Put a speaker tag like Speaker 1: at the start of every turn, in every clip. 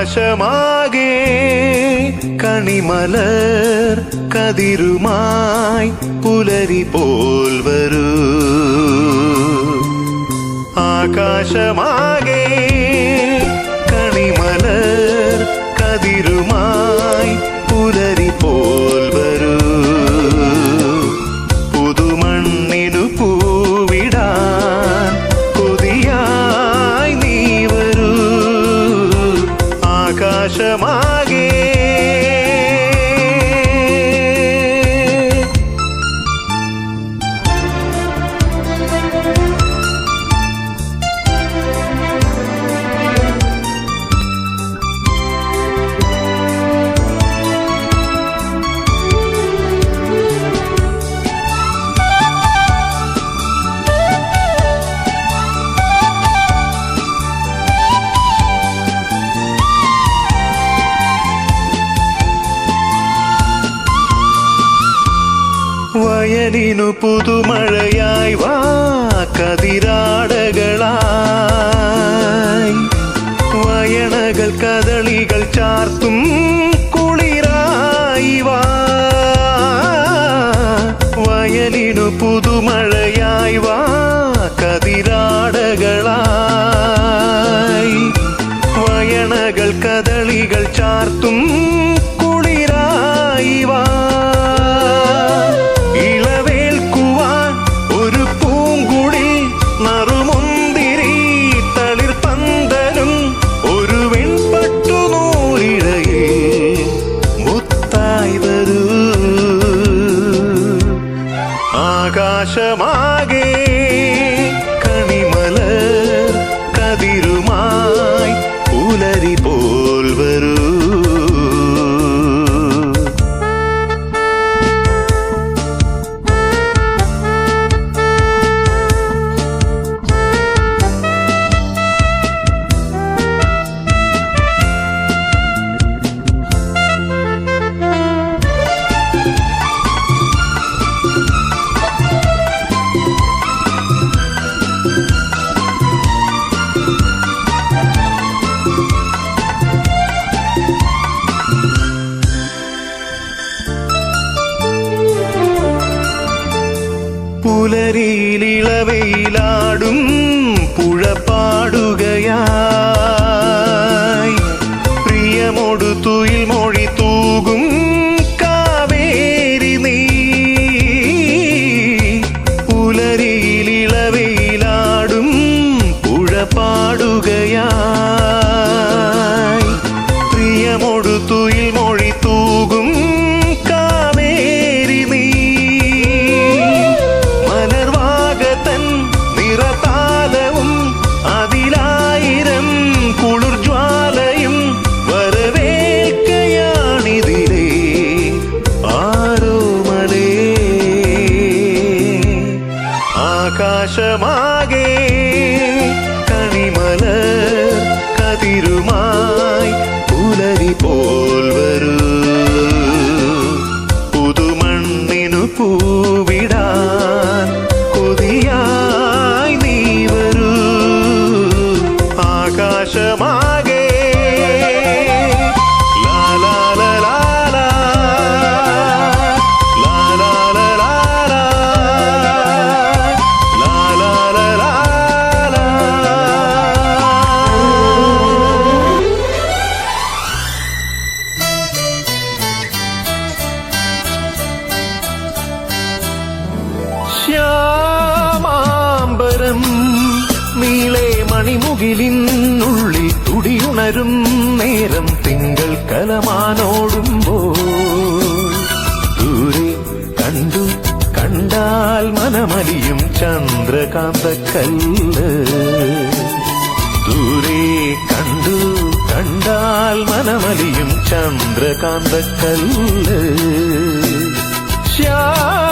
Speaker 1: ആകാശമാകെ കണിമലർ കതിരുമായി പുലരി പോൽ വരൂ. ആകാശമാകെ കണിമലർ ആകാശമാകെ വയലിനു പുതുമഴയായി വാ കതിരാടകളായി. വയണകൾ കദളികൾ ചാർത്തും പുലരിയിലിളവയിലാടും പുഴ പാടുകയായി പ്രിയമൊടു മൊഴി തൂകും നീളെ മണിമുകിലിനുള്ളിൽ തുടിയുണരും നേരം തിങ്കൾ കലമാനോടുമ്പോൾ ദൂരെ കണ്ടു കണ്ടാൽ മനമലിയും ചന്ദ്രകാന്ത കല്ല് ദൂരെ കണ്ടു കണ്ടാൽ മനമലിയും ചന്ദ്രകാന്ത കല്ല് ശ്യാമാംബരം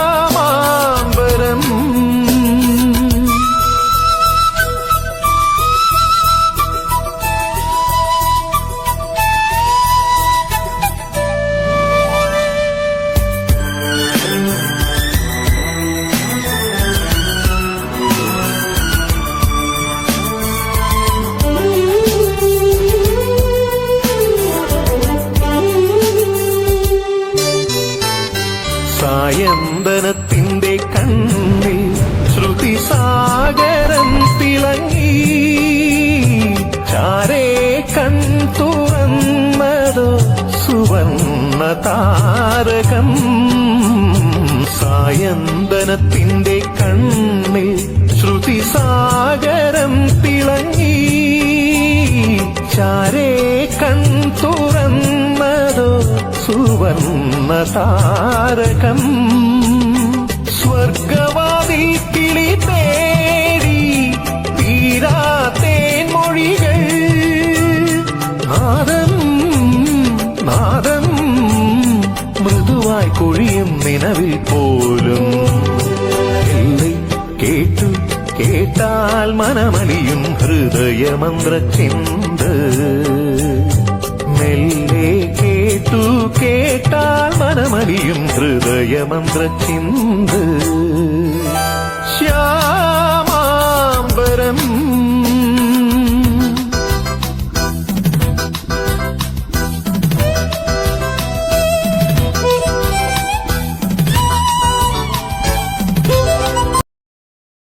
Speaker 1: സായന്തനത്തിന്റെ കണ്ണിൽ ശ്രുതി സാഗരം തിളങ്ങി. ചാരേ കൺ തുറന്നതോ സുവർണ താരകം സ്വർഗവാതിൽ பூவாய் கொழியும் நினவில் போலும். இல்லை கேட்டு கேட்டால் மனமலியும் ஹிருதய மந்திர சிந்து. மெல்லே கேட்டு கேட்டால் மனமலியும் ஹிருதய மந்திர சிந்து.